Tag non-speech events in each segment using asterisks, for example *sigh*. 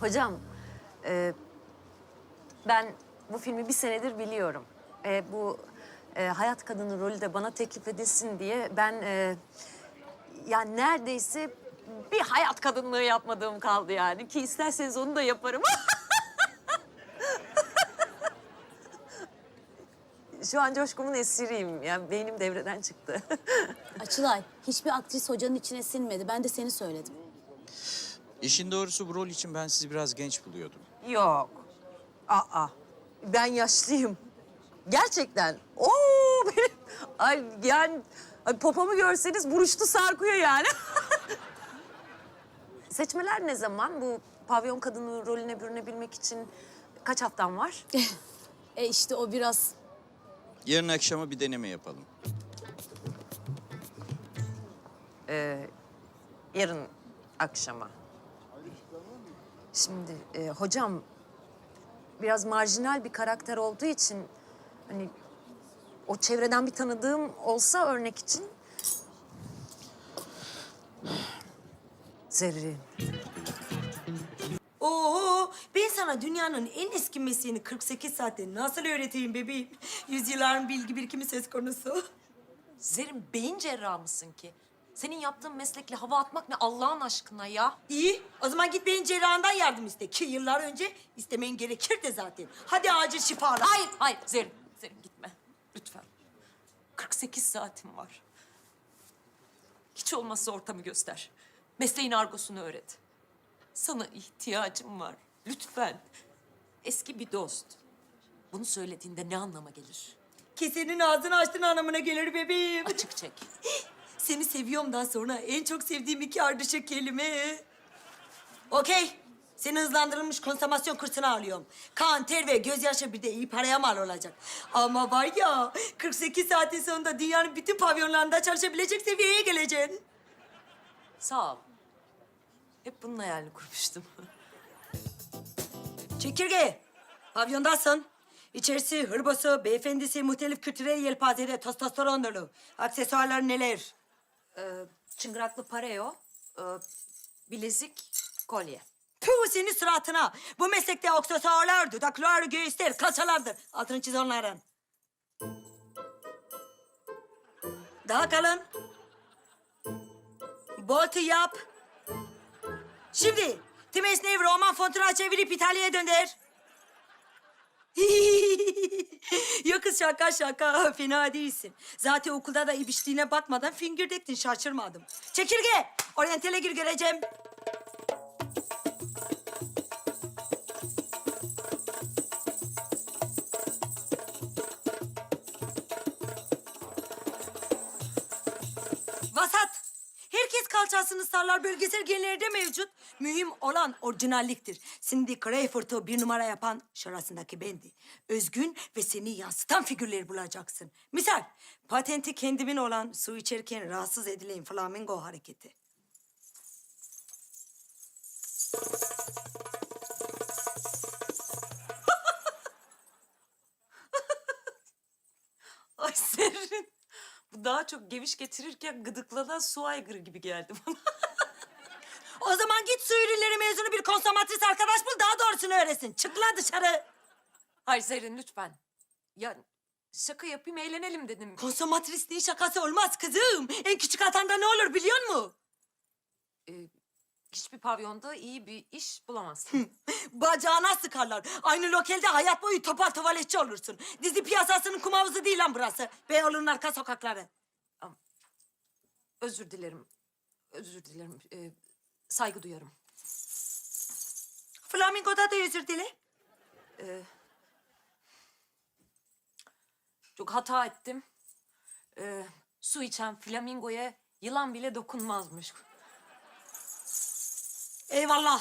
Hocam, e, ben bu filmi bir senedir biliyorum. E, bu e, hayat kadını rolü de bana teklif edilsin diye ben e, yani neredeyse bir hayat kadınlığı yapmadığım kaldı yani ki isterseniz onu da yaparım. *laughs* Şu an coşkumun esiriyim. Yani beynim devreden çıktı. *laughs* Açılay, hiçbir aktris hocanın içine sinmedi. Ben de seni söyledim. İşin doğrusu bu rol için ben sizi biraz genç buluyordum. Yok. Aa. Ben yaşlıyım. Gerçekten. Oo benim. Ay yani ay, popomu görseniz buruştu sarkıyor yani. *laughs* Seçmeler ne zaman? Bu pavyon kadını rolüne bürünebilmek için kaç haftam var? *laughs* E işte o biraz Yarın akşama bir deneme yapalım. Yarın akşama. Şimdi e, hocam biraz marjinal bir karakter olduğu için hani o çevreden bir tanıdığım olsa örnek için Zerrin. Oo, ben sana dünyanın en eski mesleğini 48 saatte nasıl öğreteyim bebeğim? Yüzyılların bilgi birikimi söz konusu. Zerrin beyin cerrahı mısın ki? Senin yaptığın meslekle hava atmak ne Allah'ın aşkına ya? İyi, o zaman git beyin cerrahından yardım iste. Ki yıllar önce istemen gerekirdi zaten. Hadi acil şifalar. Hayır, hayır Zerrin. Zerrin gitme. Lütfen. 48 saatim var. Hiç olmazsa ortamı göster. Mesleğin argosunu öğret. Sana ihtiyacım var. Lütfen. Eski bir dost. Bunu söylediğinde ne anlama gelir? Ki senin ağzını açtığın anlamına gelir bebeğim. Açık çek. *laughs* Seni seviyorumdan sonra en çok sevdiğim iki ardışık kelime. Okey. Seni hızlandırılmış konsomasyon kursuna alıyorum. Kan, ter ve gözyaşı bir de iyi paraya mal olacak. Ama var ya 48 saatin sonunda dünyanın bütün pavyonlarında çalışabilecek seviyeye geleceksin. Sağ ol. Hep bunun hayalini kurmuştum. *laughs* Çekirge, pavyondasın. İçerisi hırbosu, beyefendisi, muhtelif kültürel yelpazede testosteron dolu. Aksesuarlar neler? Çıngıraklı pareo, e, bilezik, kolye. Puh senin suratına. Bu meslekte aksesuarlar, dudaklar, göğüsler, kalçalardır. Altını çiz onların. Daha kalın. Boltu yap. Şimdi tüm esneyi roman fontuna çevirip İtalya'ya dönder. *laughs* Yok kız şaka şaka. *laughs* Fena değilsin. Zaten okulda da ibişliğine bakmadan fingürdektin şaşırmadım. Çekirge. Oryantale gir göreceğim. Kalçasını sallar bölgesel genlerde mevcut. Mühim olan orijinalliktir. Cindy Crawford'u bir numara yapan şurasındaki bendi. Özgün ve seni yansıtan figürleri bulacaksın. Misal, patenti kendimin olan su içerken rahatsız edilen flamingo hareketi. *laughs* Ay Zerrin. Bu daha çok geviş getirirken gıdıklanan su aygırı gibi geldi bana. *laughs* O zaman git su ürünleri mezunu bir konsomatris arkadaş bul daha doğrusunu öğretsin. Çık lan dışarı. Hayır Zerrin lütfen. Ya şaka yapayım eğlenelim dedim. Konsomatrisliğin şakası olmaz kızım. En küçük hatanda ne olur biliyor musun? Ee, hiçbir pavyonda iyi bir iş bulamazsın. Bacağına sıkarlar. Aynı lokelde hayat boyu topal tuvaletçi olursun. Dizi piyasasının kum havuzu değil lan burası. Beyoğlu'nun arka sokakları. Özür dilerim. Özür dilerim. Ee, saygı duyarım. Flamingo'da da özür dile. Çok hata ettim. Ee, su içen flamingoya yılan bile dokunmazmış. Eyvallah.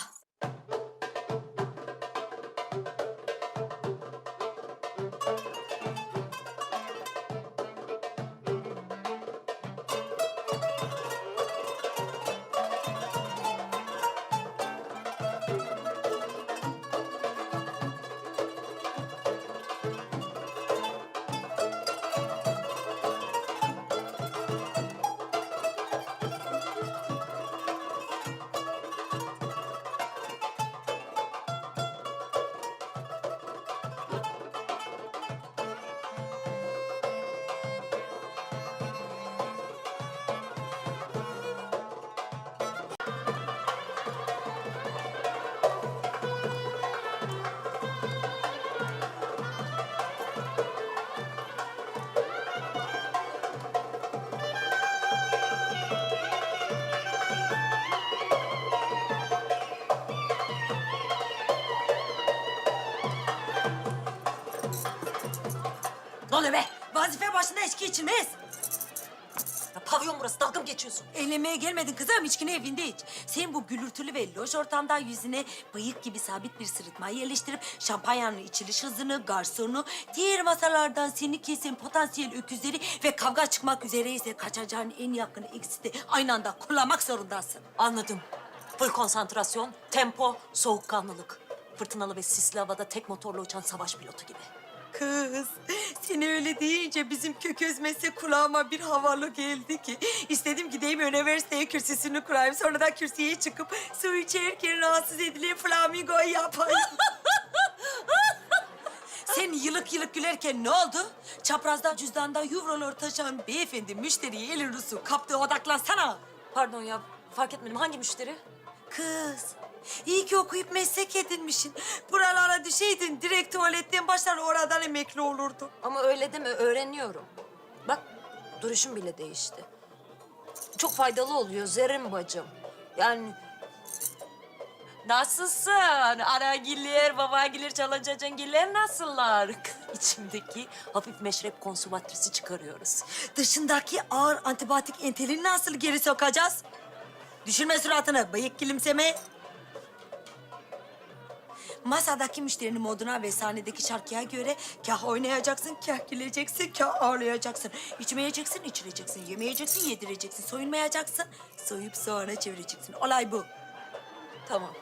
bana be. Vazife başında içki içilmez. Ya pavyon burası, dalga mı geçiyorsun? Eğlenmeye gelmedin kızım, içkini evinde iç. Senin bu gülürtülü ve loş ortamdan yüzüne bıyık gibi sabit bir sırıtmayı yerleştirip... ...şampanyanın içiliş hızını, garsonu, diğer masalardan seni kesin potansiyel öküzleri... ...ve kavga çıkmak üzere ise kaçacağın en yakın ikisi de aynı anda kullanmak zorundasın. Anladım. Full konsantrasyon, tempo, soğukkanlılık. Fırtınalı ve sisli havada tek motorla uçan savaş pilotu gibi. Kız, seni öyle deyince bizim kök özmesi kulağıma bir havalı geldi ki. İstedim gideyim üniversiteye kürsüsünü kurayım. Sonra da kürsüye çıkıp su içerken rahatsız edilen flamingo yapayım. *laughs* Sen yılık yılık gülerken ne oldu? Çaprazda cüzdanda eurolar taşıyan beyefendi müşteriye elin rusu kaptı odaklansana. Pardon ya, fark etmedim. Hangi müşteri? Kız, iyi ki okuyup meslek edinmişsin. Buralara düşeydin direkt tuvaletten başlar oradan emekli olurdun. Ama öyle deme, öğreniyorum. Bak, duruşum bile değişti. Çok faydalı oluyor Zerrin bacım. Yani... Nasılsın? Anagiller, babagiller, çalacacangiller nasıllar? *laughs* İçimdeki hafif meşrep konsumatrisi çıkarıyoruz. Dışındaki ağır antibatik entelini nasıl geri sokacağız? Düşürme suratını, bıyık gülümseme. Masadaki müşterinin moduna ve sahnedeki şarkıya göre kah oynayacaksın, kah güleceksin, kah ağlayacaksın. İçmeyeceksin, içireceksin, yemeyeceksin, yedireceksin, soyunmayacaksın. Soyup sonra çevireceksin. Olay bu. Tamam.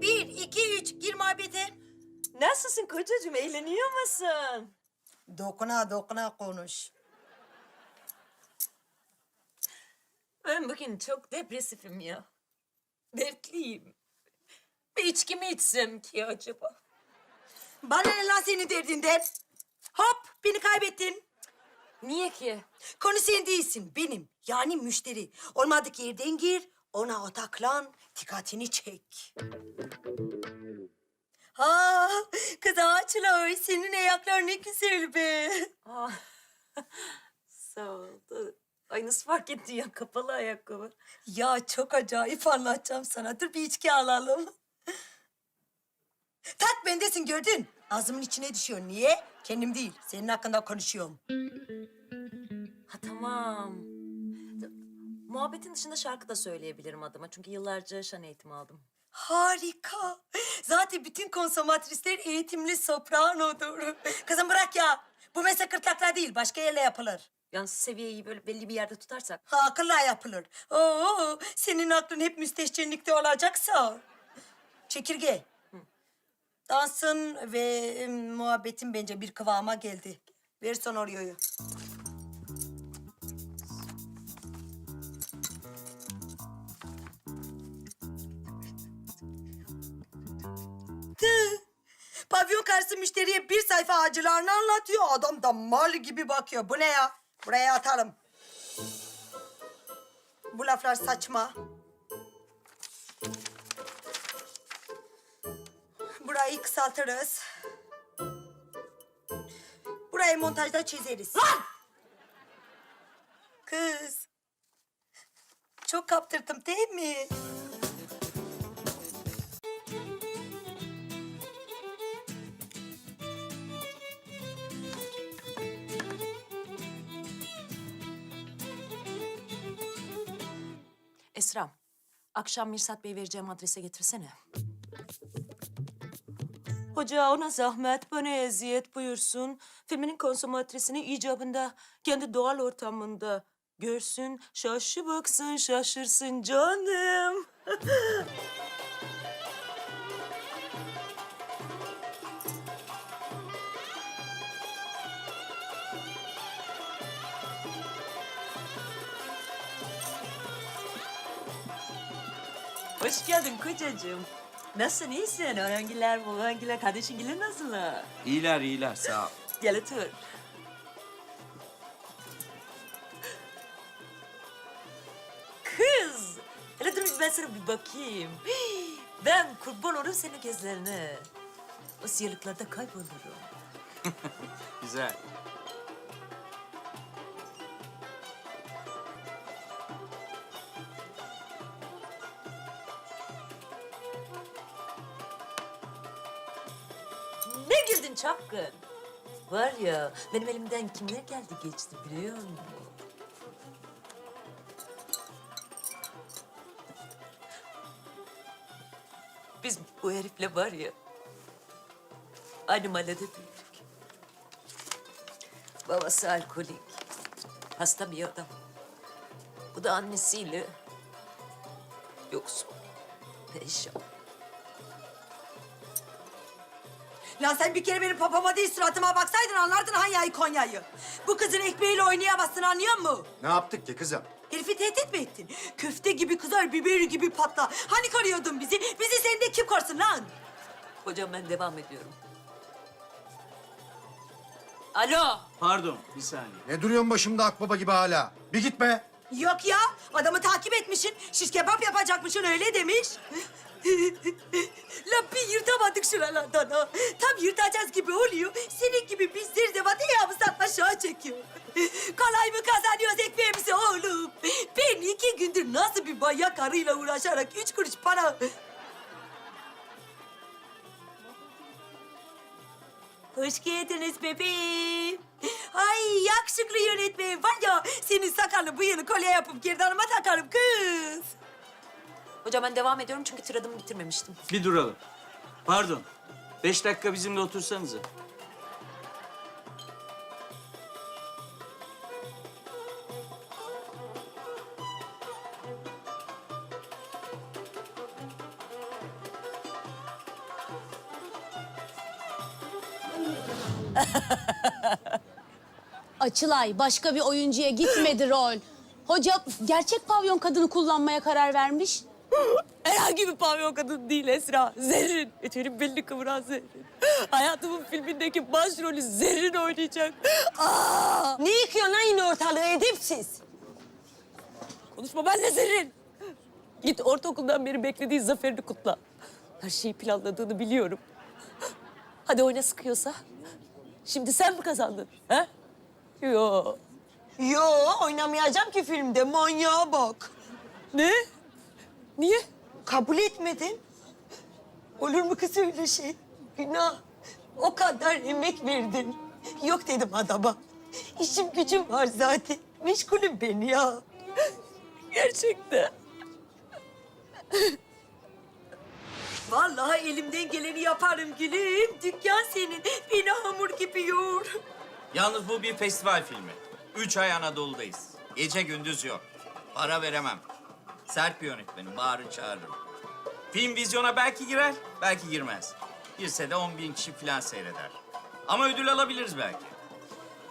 Bir, iki, üç, gir muhabbete. Nasılsın kocacığım? Eğleniyor musun? Dokuna dokuna konuş. Ben bugün çok depresifim ya. Dertliyim. Bir içki mi içsem ki acaba? Bana ne lan senin derdinden? Hop, beni kaybettin. Niye ki? Konu sen değilsin, benim. Yani müşteri. Olmadık yerden gir, ona odaklan, dikkatini çek. Ha, ağaçlar, senin ayaklar ne güzel be. Aa, *laughs* sağ ol. Ay nasıl fark ettin ya kapalı ayakkabı? Ya çok acayip anlatacağım sana. Dur bir içki alalım. *laughs* Tak bendesin gördün. Ağzımın içine düşüyor. Niye? Kendim değil. Senin hakkında konuşuyorum. Ha tamam. Muhabbetin dışında şarkı da söyleyebilirim adıma. Çünkü yıllarca şan eğitimi aldım. Harika. Zaten bütün konsomatrisler eğitimli sopranodur. *laughs* Kızım bırak ya. Bu meslek gırtlakla değil, başka yerle yapılır. Yalnız seviyeyi böyle belli bir yerde tutarsak. Ha, akılla yapılır. Oo, senin aklın hep müstehcenlikte olacaksa. Çekirge. Dansın ve e, muhabbetin bence bir kıvama geldi. Ver sonaryoyu. Tüh. Pavyon karşısı müşteriye bir sayfa acılarını anlatıyor. Adam da mal gibi bakıyor. Bu ne ya? Buraya atalım. Bu laflar saçma. Burayı kısaltırız. Burayı montajda çizeriz. Lan! Kız. Çok kaptırdım değil mi? Akşam Mirsat Bey vereceğim adrese getirsene. Hoca ona zahmet, bana eziyet buyursun. Filminin konsomatrisini icabında kendi doğal ortamında görsün, şaşı baksın, şaşırsın canım. *laughs* Hoş geldin kocacığım. Nasılsın, iyisin? Öğrenciler, öğrenciler, kardeşingiler nasıllar? İyiler iyiler sağ ol. Gel otur. Kız! Hele dur ben sana bir bakayım. Ben kurban olurum senin gözlerine. O siyahlıklarda kaybolurum. *laughs* Güzel. Çapkın. Var ya benim elimden kimler geldi geçti biliyor musun? Biz bu herifle var ya aynı mahallede büyüdük. Babası alkolik. Hasta bir adam. Bu da annesiyle yoksul. Perişan. Lan sen bir kere benim papama değil suratıma baksaydın anlardın Hanya'yı Konya'yı. Bu kızın ekmeğiyle oynayamazsın anlıyor musun? Ne yaptık ki kızım? Herifi tehdit mi ettin? Köfte gibi kızar, biber gibi patla. Hani koruyordun bizi? Bizi sende kim korusun lan? Hocam ben devam ediyorum. Alo. Pardon bir saniye. Ne duruyorsun başımda akbaba gibi hala? Bir gitme. Yok ya, adamı takip etmişsin. Şiş kebap yapacakmışsın öyle demiş. *laughs* La bir yırtamadık şuralardan ha. Yırtacağız gibi oluyor. Senin gibi biz zerzevatı yağımızdan aşağı çekiyor. *laughs* Kolay mı kazanıyoruz ekmeğimizi oğlum? Ben iki gündür nasıl bir bayak karıyla uğraşarak üç kuruş para... Hoş geldiniz bebeğim. Ay yakışıklı yönetmenim var ya senin sakallı bıyığını kolye yapıp gerdanıma takarım kız. Hocam ben devam ediyorum çünkü tiradımı bitirmemiştim. Bir duralım. Pardon. Beş dakika bizimle otursanıza. Açılay başka bir oyuncuya gitmedi rol. Hoca gerçek pavyon kadını kullanmaya karar vermiş. *laughs* Herhangi bir pavyon kadın değil Esra. Zerrin. Eterin belli kıvıran Zerrin. Hayatımın filmindeki başrolü Zerrin oynayacak. Aa! Ne yıkıyorsun lan yine ortalığı edipsiz? Konuşma benle Zerrin. Git ortaokuldan beri beklediği zaferini kutla. Her şeyi planladığını biliyorum. Hadi oyna sıkıyorsa. Şimdi sen mi kazandın? Ha? Yo. Yo oynamayacağım ki filmde manyağa bak. Ne? Niye? Kabul etmedim. Olur mu kız öyle şey? Günah. O kadar emek verdin. Yok dedim adama. İşim gücüm var zaten. Meşgulüm ben ya. Gerçekten. Vallahi elimden geleni yaparım gülüm. Dükkan senin. Beni hamur gibi yoğur. Yalnız bu bir festival filmi. Üç ay Anadolu'dayız. Gece gündüz yok. Para veremem. Sert bir yönetmenim. Bağırır çağırırım. Film vizyona belki girer, belki girmez. Girse de 10 bin kişi falan seyreder. Ama ödül alabiliriz belki.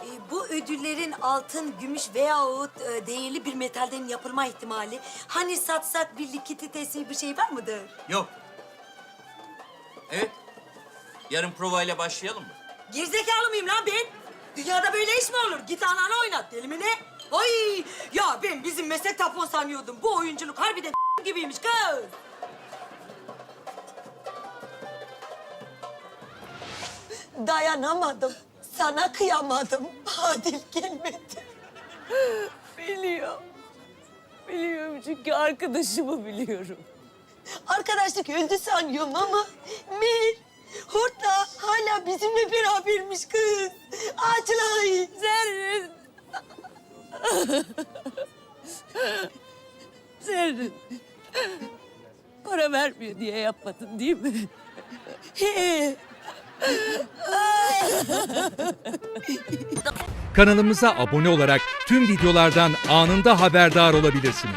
Ee, bu ödüllerin altın, gümüş veyahut e, değerli bir metalden yapılma ihtimali... ...hani satsak bir likiditesi bir şey var mıdır? Yok. Evet. Yarın provayla başlayalım mı? Gerizekalı mıyım lan ben? Dünyada böyle iş mi olur? Git ananı oynat deli mi ne? Ay ya ben bizim meslek tapon sanıyordum. Bu oyunculuk harbiden *laughs* gibiymiş kız. Dayanamadım. Sana kıyamadım. Adil gelmedi. Biliyorum. Biliyorum çünkü arkadaşımı biliyorum. Arkadaşlık öldü sanıyorum ama... Mir, Hortla hala bizimle berabermiş kız. Açlay. Zerrin. Zerrin. Para vermiyor diye yapmadın değil mi? Kanalımıza abone olarak tüm videolardan anında haberdar olabilirsiniz.